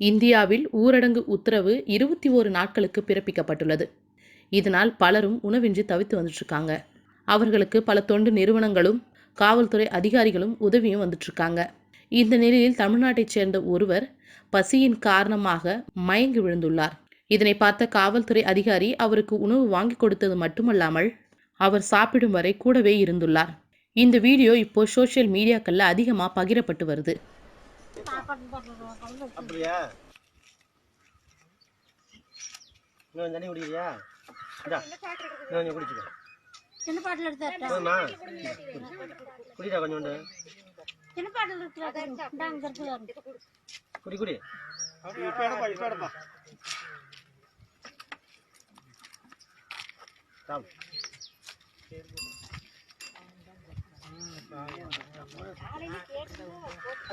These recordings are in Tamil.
இந்தியாவில் ஊரடங்கு உத்தரவு இருபத்தி ஓரு நாட்களுக்கு பிறப்பிக்கப்பட்டுள்ளது. இதனால் பலரும் உணவின்றி தவித்து வந்துட்டுருக்காங்க அவர்களுக்கு பல தொண்டு நிறுவனங்களும் காவல்துறை அதிகாரிகளும் உதவியும் வந்துட்டுருக்காங்க இந்த நிலையில் தமிழ்நாட்டைச் சேர்ந்த ஒருவர் பசியின் காரணமாக மயங்கி விழுந்துள்ளார். இதனை பார்த்த காவல்துறை அதிகாரி அவருக்கு உணவு வாங்கி கொடுத்தது மட்டுமல்லாமல் அவர் சாப்பிடும் வரை கூடவே இருந்துள்ளார். இந்த வீடியோ இப்போ சோஷியல் மீடியாக்களில் அதிகமாக பகிரப்பட்டு வருது. அப்படியா? இன்னும் தண்ணி குடிக்கிறியா? இந்தா இன்னும் கொஞ்சம் குடிச்சுக்கோ. சின்ன பாட்டில் எடுத்து போதுமா குடிடா கொஞ்சோண்டு. சின்ன பாட்டில் இருக்கு குடி குடி.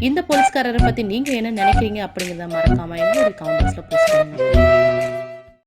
இந்த போலீஸ்காரரை பற்றி நீங்கள் என்ன நினைக்கிறீங்க அப்படிங்கிறத மறக்காமல் என்னோட காமெண்ட்ஸில் போஸ்ட் பண்ணுங்கள்